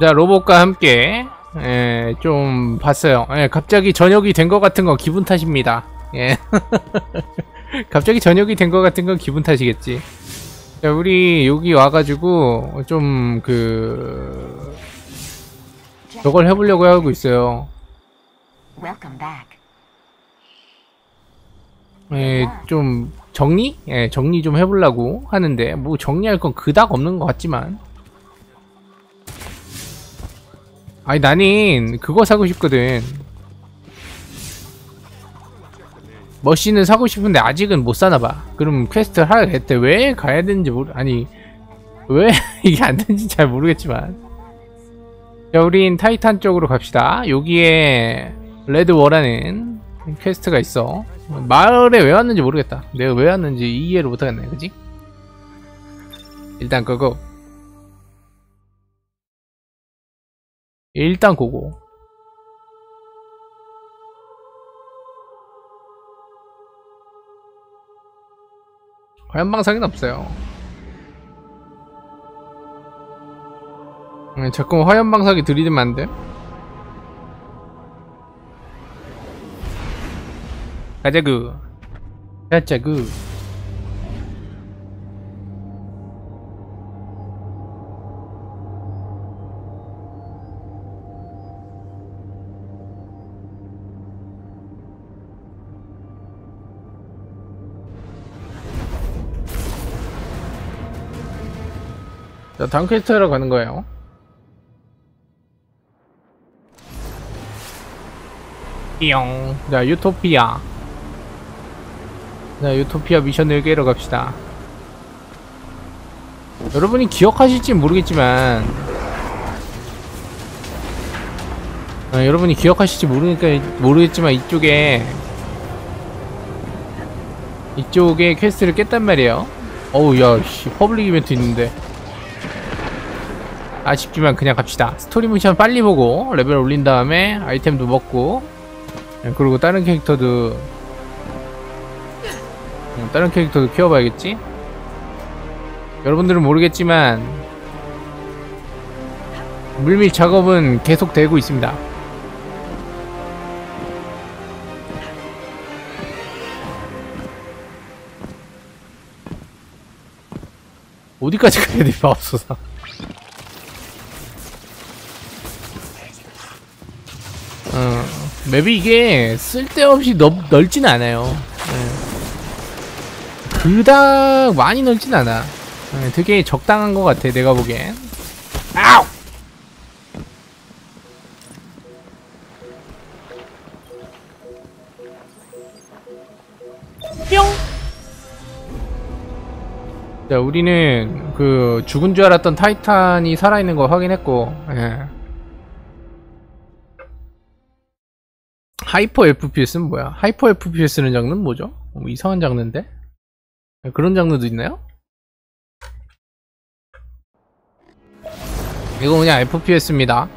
자 로봇과 함께 예, 좀 봤어요. 예, 갑자기 저녁이 된 것 같은 건 기분 탓입니다. 예. 갑자기 저녁이 된 것 같은 건 기분 탓이겠지. 자, 우리 여기 와가지고 좀 그 저걸 해보려고 하고 있어요. 예, 좀 정리? 예, 정리 좀 해보려고 하는데 뭐 정리할 건 그닥 없는 것 같지만. 아니 나는 그거 사고 싶거든. 머신을 사고 싶은데 아직은 못 사나 봐. 그럼 퀘스트 하라 했대. 왜 가야 되는지 모르. 아니 왜 이게 안 되는지 잘 모르겠지만. 자, 우린 타이탄 쪽으로 갑시다. 여기에 레드 워라는 퀘스트가 있어. 마을에 왜 왔는지 모르겠다. 내가 왜 왔는지 이해를 못하겠네, 그지? 일단 그거. 일단 고고. 화염방사기는 없어요. 네, 자꾸 화염방사기 들이대면 안 돼? 가자구. 가자구. 자, 다음 퀘스트로 가는 거예요. 띠용. 자, 유토피아. 자, 유토피아 미션을 깨러 갑시다. 여러분이 기억하실지 모르겠지만, 아, 여러분이 기억하실지 모르니까 모르겠지만 이쪽에 이쪽에 퀘스트를 깼단 말이에요. 어우 야씨 퍼블릭 이벤트 있는데 아쉽지만 그냥 갑시다. 스토리 미션 빨리 보고 레벨 올린 다음에 아이템도 먹고 예, 그리고 다른 캐릭터도 음, 다른 캐릭터도 키워봐야겠지? 여러분들은 모르겠지만 물밀 작업은 계속 되고 있습니다. 어디까지 가야 돼, 마법소사. 어, 맵이 이게 쓸데없이 넓, 넓진 않아요. 예. 그닥 많이 넓진 않아. 예, 되게 적당한 것 같아, 내가 보기엔. 아우! 뿅! 자, 우리는 그 죽은 줄 알았던 타이탄이 살아있는 거 확인했고, 예. 하이퍼 FPS는 뭐야? 하이퍼 FPS는 장르는 뭐죠? 뭐 이상한 장르인데? 그런 장르도 있나요? 이거 그냥 FPS입니다.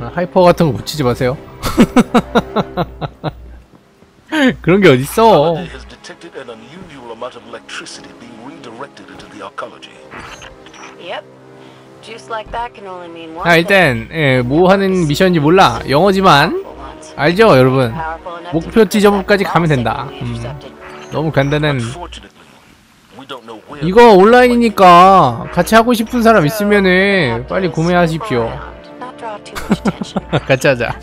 아, 하이퍼 같은 거 붙이지 마세요. 그런 게 어딨어? 아. 일단 예, 뭐 하는 미션인지 몰라 영어지만. 알죠 여러분 목표 지점까지 가면 된다 음. 너무 간단한. 이거 온라인이니까 같이 하고 싶은 사람 있으면은 빨리 구매하십시오. 같이 하자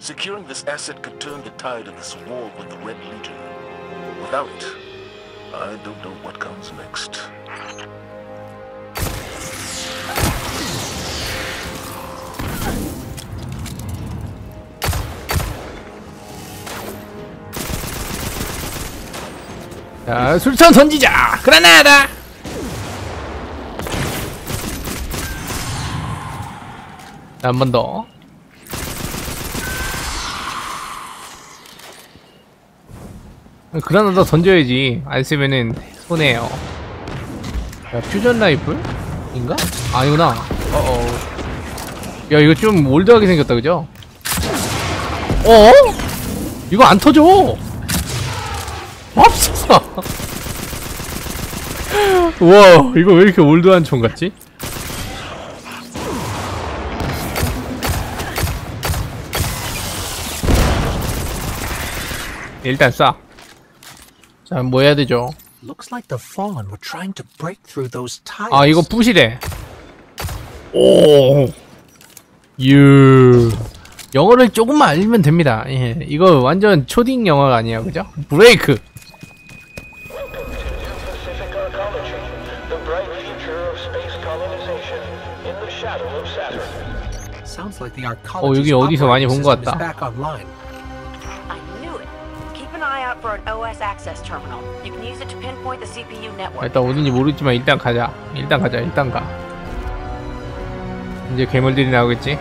securing this asset could turn the tide of this war with the Red Legion. Without it, I don't know what comes next. 자 술탄 던지자 그라나다 한 번 더 그라나다 던져야지 안 쓰면은 손해요 야 퓨전 라이플? 인가? 아니구나 어어 야 이거 좀 올드하게 생겼다 그죠? 어? 이거 안 터져 맙소사 우와 이거 왜 이렇게 올드한 총 같지? 일단 쏴. 자, 뭐 해야 되죠? 아, 이거 부시래. 오. 유. 영어를 조금만 알면 됩니다. 예. 이거 완전 초딩 영어가 아니야. 그죠? 브레이크. 어, archaeologist 여기 어디서 많이 본 것 같다. back online. I knew it. Keep an eye out for an OS access terminal. You can use it to pinpoint the CPU 아, network. 일단 어딘지 모르지만 일단 가자. 일단 가자. 일단 가. 이제 괴물들이 나오겠지?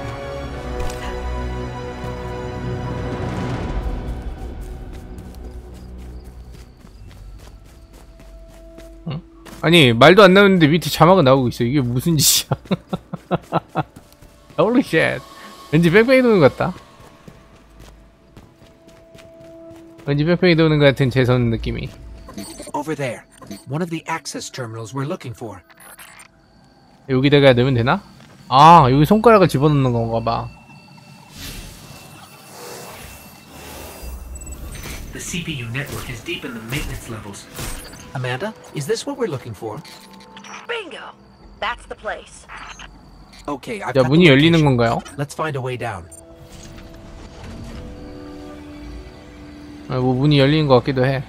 응? 아니 말도 안 나오는데 밑에 자막은 나오고 있어. 이게 무슨 짓이야? Holy shit. 왠지 뺑뺑이 도는 것 같다. 왠지 뺑뺑이 도는 것 같은 재선 느낌이. Over there. One of the access terminals we're looking for. 여기다가 넣으면 되나? 아 여기 손가락을 집어넣는 건가 봐 The CPU network is deep in the maintenance levels. Amanda, is this what we're looking for? Bingo! That's the place. Okay, I've got 문이 the 열리는 location. 건가요? Let's find a way down. 아, 뭐 문이 열리는 것 같기도 해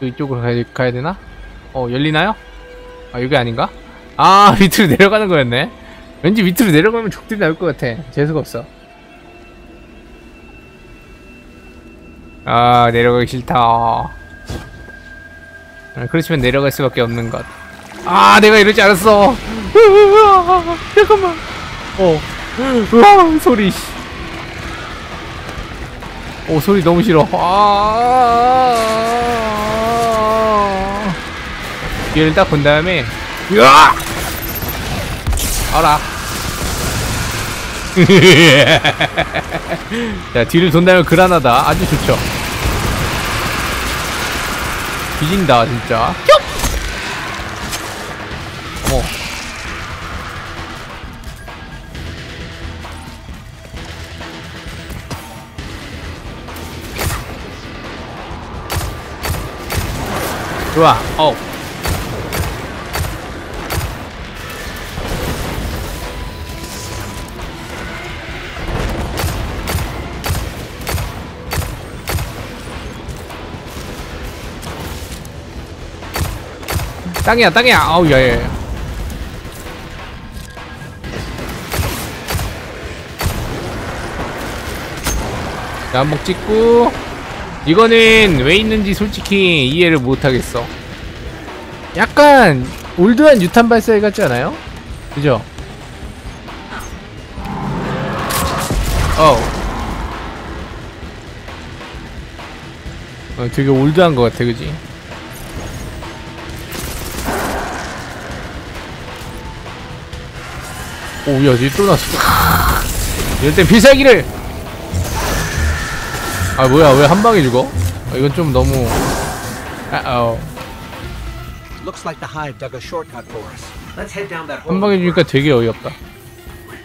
또 이쪽으로 가야, 가야 되나? 어 열리나요? 아 여기 아닌가? 아 밑으로 내려가는 거였네 왠지 밑으로 내려가면 적들이 나올 것 같아 재수가 없어 아 내려가기 싫다 아, 그렇지만 내려갈 수밖에 없는 것 아 내가 이러지 않았어 잠깐만. 어. 으아, 소리 씨. 오 소리 너무 싫어. 아 얘를 딱 본 다음에 으아! 알아. 자 뒤를 돈다면 그라나다. 아주 좋죠. 뒤진다 진짜. 뿅! 어 좋아. 어. 땅이야 땅이야. 아우 야야 자 한번 찍고 이거는 왜 있는지 솔직히 이해를 못하겠어 약간 올드한 유탄 발사기 같지 않아요? 그죠? 어. 어 되게 올드한 것 같아 그지? 오야 여기 또 났어 이럴 땐 필살기를 아 뭐야 왜 한 방에 죽어? 아, 이건 좀 너무 아어. 한 방에 주니까 되게 어이없다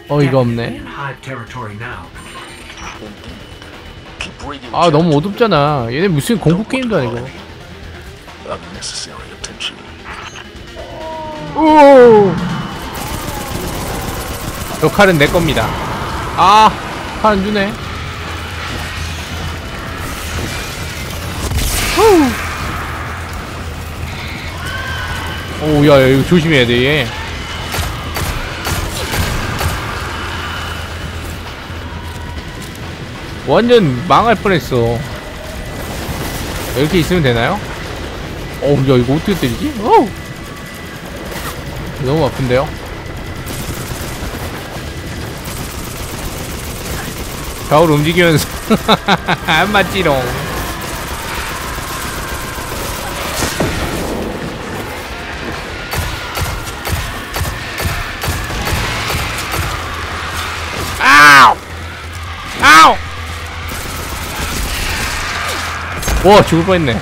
어이가 없네 아 너무. 어둡잖아 얘네 무슨 공포 게임도 아니고. 오! 저 칼은 내 겁니다 아! 칼안 주네 오, 야, 야, 이거 조심해야 돼, 얘. 완전 망할 뻔했어. 이렇게 있으면 되나요? 어우, 야, 이거 어떻게 때리지? 어우! 너무 아픈데요? 좌우로 움직이면서 안 맞지롱 와 죽을 뻔했네.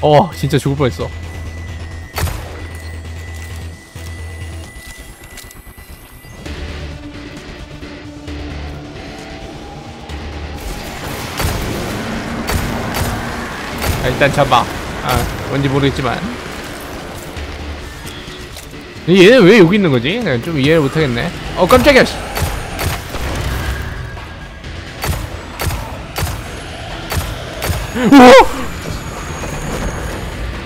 어 진짜 죽을 뻔했어. 아, 일단 잡아. 아 뭔지 모르겠지만. 얘는 왜 여기 있는 거지? 좀 이해를 못하겠네. 어 깜짝이야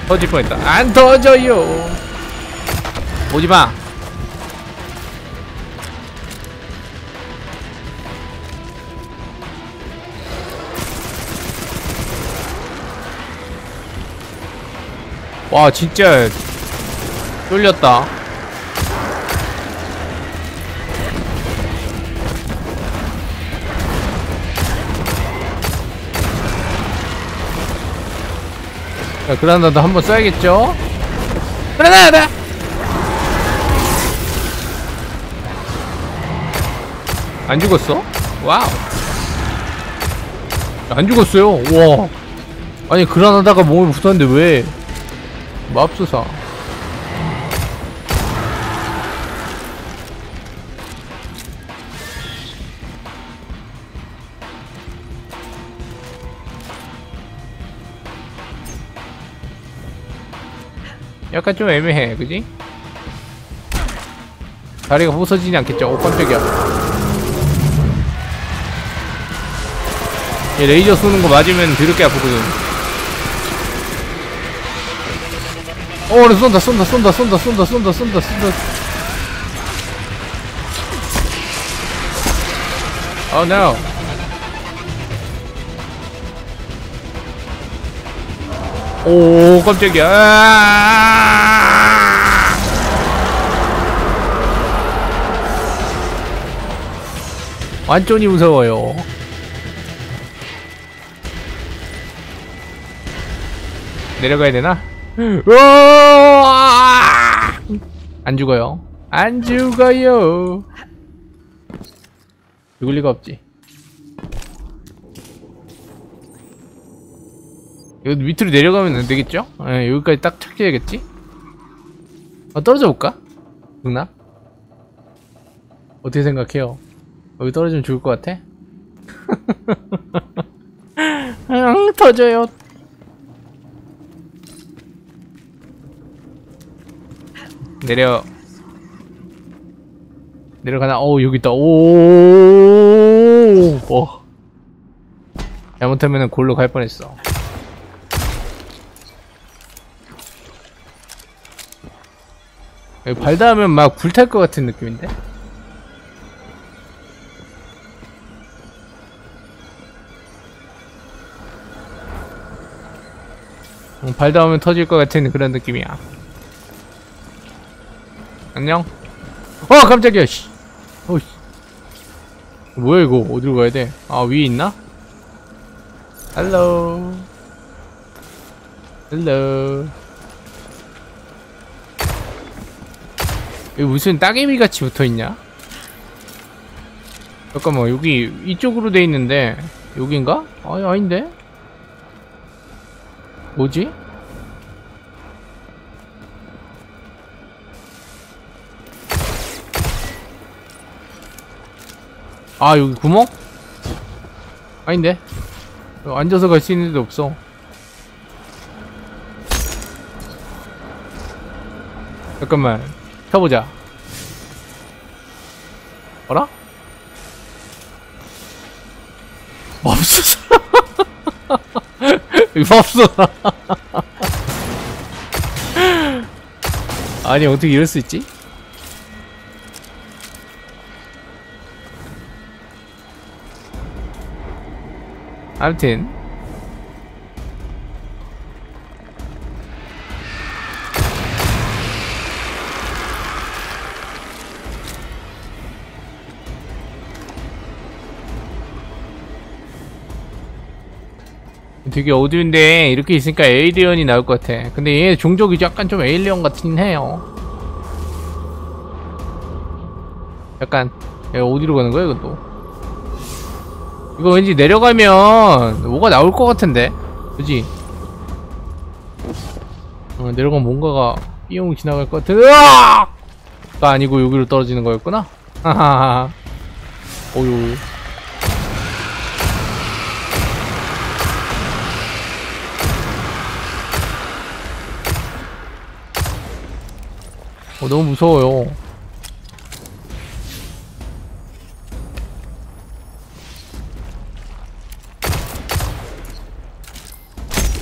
터질 뻔했다. 안 터져요. 오지 마. 와, 진짜 뚫렸다. 자, 그라나다 한번 써야겠죠? 그라나다! 안 죽었어? 와우. 안 죽었어요. 와. 아니, 그라나다가 몸에 붙었는데 왜? 맙소사. 약간 좀 애매해, 그지? 다리가 부서지지 않겠죠? 오, 깜짝이야. 얘 레이저 쏘는 거 맞으면 드럽게 아프거든. 어, 쏜다, 쏜다, 쏜다, 쏜다, 쏜다, 쏜다, 쏜다, 쏜다. Oh no. 오, 깜짝이야. 아! 완전히 무서워요. 내려가야 되나? 안 죽어요. 안 죽어요. 죽을 리가 없지. 이거 밑으로 내려가면 안 되겠죠? 예, 여기까지 딱 착지해야겠지? 아, 떨어져 볼까? 누나? 어떻게 생각해요? 여기 떨어지면 죽을 것 같아? 응, 터져요. 내려 내려가나? 어 여기 있다. 오. 어. 잘못하면 골로 갈 뻔했어. 발 닿으면 막 불탈 것 같은 느낌인데? 응, 발 닿으면 터질 것 같은 그런 느낌이야. 안녕? 어 깜짝이야 씨. 어이. 뭐야 이거 어디로 가야 돼? 아 위에 있나? 헬로 헬로 여기 무슨 따개비 같이 붙어있냐? 잠깐만 여기 이쪽으로 돼 있는데 여긴가? 아니 아닌데? 뭐지? 아 여기 구멍? 아닌데 앉아서 갈 수 있는 데도 없어 잠깐만 켜보자 어라? 맙소사 맙소사 아니 어떻게 이럴 수 있지? 아무튼 되게 어두운데 이렇게 있으니까 에이리언이 나올 것 같아. 근데 얘 종족이 약간 좀 에일리언 같긴 해요. 약간 얘 어디로 가는 거야 이건 또? 이거 왠지 내려가면 뭐가 나올 것 같은데? 그지? 어, 내려가면 뭔가가 삐용 지나갈 것 같은 으악! 가 아니고 여기로 떨어지는 거였구나? 하하하 오유 어, 너무 무서워요.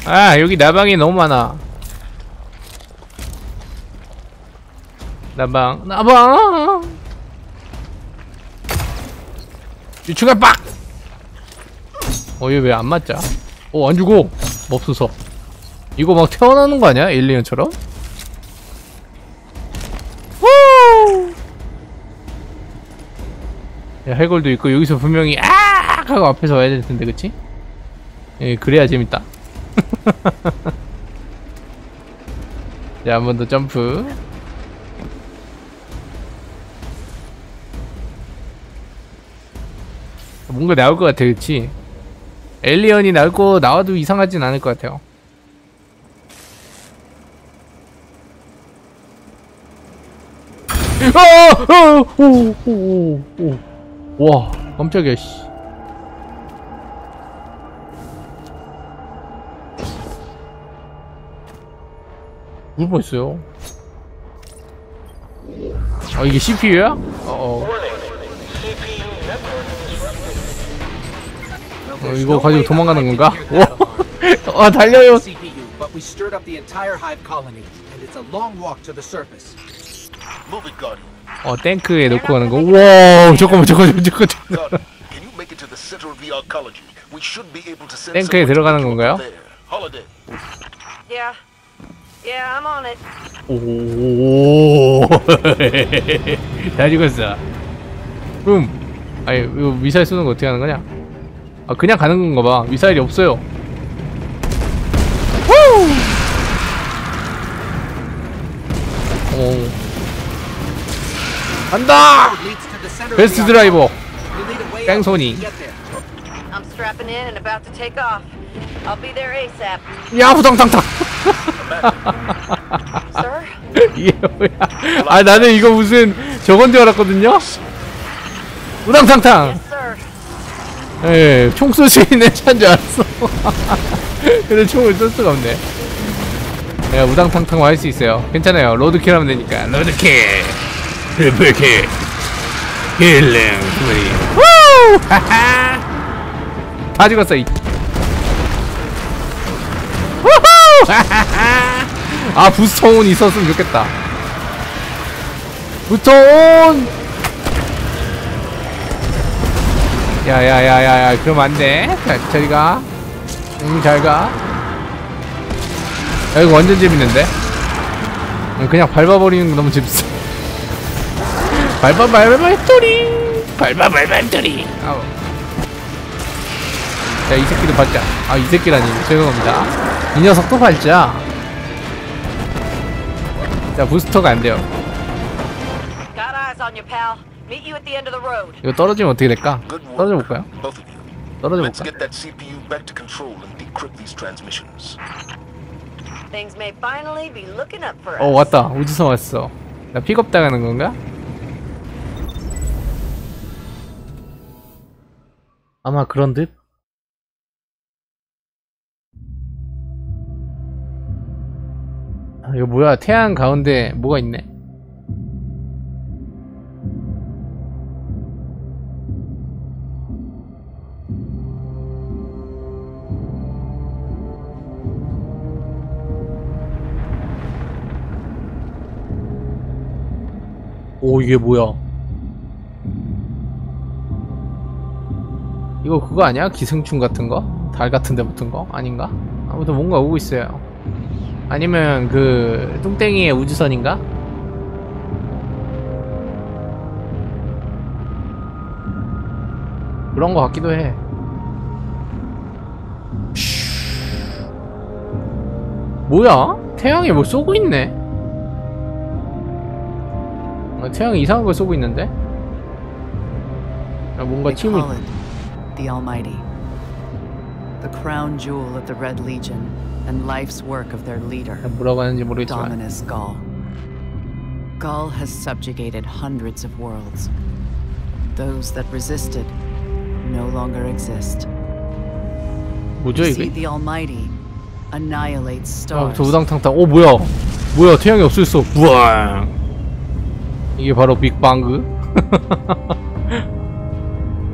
아 여기 나방이 너무 많아. 나방 나방. 유충아 빡. 어얘 왜 안 맞자? 어안 죽어. 몹소서. 이거 막 태어나는 거 아니야? 에일리언처럼? 해골도 있고 여기서 분명히 아 하고 앞에서 와야 될 텐데, 그치? 예, 그래야 재밌다. 자, 한 번 더 점프. 뭔가 나올 것 같아, 그치? 엘리언이 나올 거 나와도 이상하진 않을 것 같아요. 아! 아! 오! 오! 오! 오! 와, 깜짝이야, 씨. 울 뻔했어요. 아, 이게 CPU야? 어, disrupted. 어, 이거 가지고 도망가는 건가? 오! 아, 달려요! CPU, but we stirred up the entire hive colony, and it's a long walk to the surface. Move it, Guardian. 어, 탱크에 놓고 가는 거. 와, 잠깐만, 잠깐만, 잠깐만, 탱크에 들어가는 건가요? from there. Holiday. Yeah. Yeah, I'm on it. 오, 잘 죽었어. 그럼, 아니, 이거 미사일 쏘는 거 어떻게 하는 거냐? 아, 그냥 가는 건가 봐. 미사일이 없어요. 후! 오. 간다! 베스트 드라이버. 뺑소니. 야, 후당탕탕! Sir? 이게 뭐야? 아, 나는 이거 무슨 저건 줄 알았거든요? 우당탕탕! Yes, sir. 예, 총 쏠 수 있는 차인 줄 알았어. 근데 총을 쏠 수가 없네. 내가 우당탕탕 할 수 있어요. 괜찮아요. 로드킬 하면 되니까. 로드킬! 트리플킬! 힐링! 스무리. 후! 하하! 다 죽었어, 이. 후후! 하하하! 아, 부스터온 있었으면 좋겠다. 부스터온! 야야야야야 그럼 안돼 자 저리가 응 잘가 야 이거 완전 재밌는데 응, 그냥 밟아버리는 거 너무 재밌어 밟아 밟아 밟돌이 밟아 밟아 밟돌이 아우 야이 새끼도 밟자 아 이 새끼라니 죄송합니다 이 녀석도 밟자 자 부스터가 안 돼요. 이거 떨어지면 어떻게 될까. 떨어져 볼까요. 떨어져 볼까. 어 왔다 우주선 왔어 나 픽업 당하는 건가? 아마 그런 듯? 아 이거 뭐야? 태양 가운데 뭐가 있네? 오 이게 뭐야 이거 그거 아니야? 기생충 같은 거? 달 같은 데 붙은 거? 아닌가? 아무튼 뭔가 오고 있어요 아니면 그 뚱땡이의 우주선인가? 그런 거 같기도 해 뭐야? 태양이 뭐 쏘고 있네? 아, 태양이 이상한 걸 쏘고 있는데? 아, 뭔가 팀을 the Almighty. The crown jewel of the Red Legion and life's work of their leader, 뭐라고 하는지 모르겠지만 Dominus Gaul. Gaul has subjugated hundreds of worlds. Those that resisted no longer exist. 뭐죠 You see, 이게? the Almighty annihilates 아, stars. 저 우당탕탕 오 뭐야 뭐야 태양이 없어졌어 우왕 이게 바로 빅방그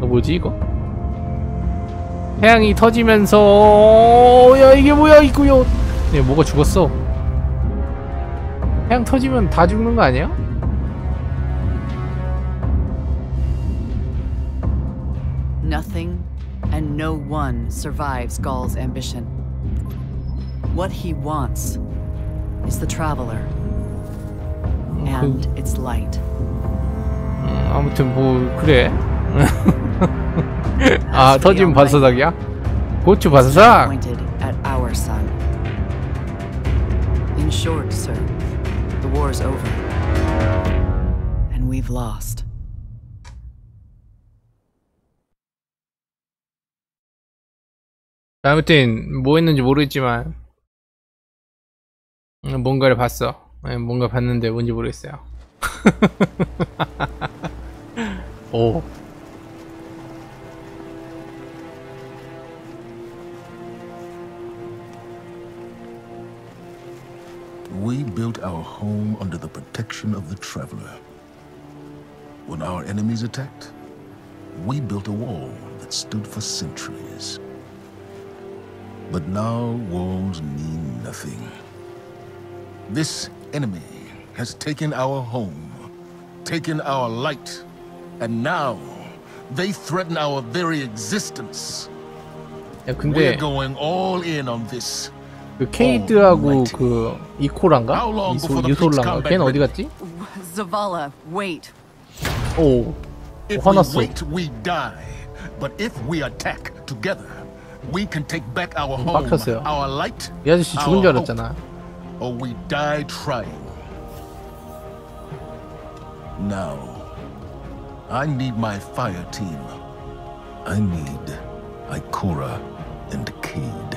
어, 뭐지 이거 태양이 터지면서 어, 야 이게 뭐야 이거요 얘 뭐가 죽었어 태양 터지면 다 죽는 거 아니야? Nothing and no one survives Gaul's ambition. What he wants is the Traveler and its light. 음, 아무튼 뭐 그래 아 터진 바사삭이야? 고추 sun. In short, sir, the war's over. And we've lost. 아무튼 뭐 했는지 모르겠지만 음, 뭔가를 봤어 예, 뭔가 봤는데 뭔지 모르겠어요 오 We built our home under the protection of the Traveler. When our enemies attacked, we built a wall that stood for centuries. But now walls mean nothing. This enemy has taken our home, taken our light, and now they threaten our very existence. We're going all in on this. 그 케이드하고 그 이코란가? How long 이소, before the 유솔란가? fleet's 걔는 어디 combat 갔지? Zavala, wait. 오 If 화났어. we wait, we die. But if we attack together, we can take back our home, 빡쳤어요. our light, 이 아저씨 죽은 our 줄 hope, 알았잖아 or we die trying. Now, I need my fire team. I need Ikora and Cade.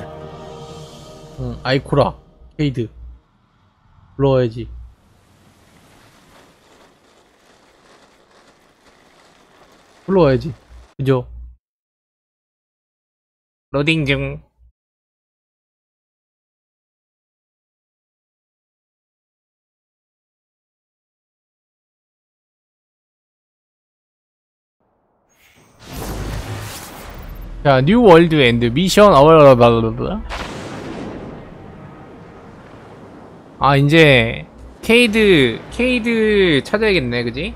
응, 아이코라. 케이드. 불러와야지. 불러와야지. 그죠? 로딩 중. 자, 뉴 월드 엔드 미션 어블러블러블러 아 이제 케이드 케이드 찾아야겠네 그지?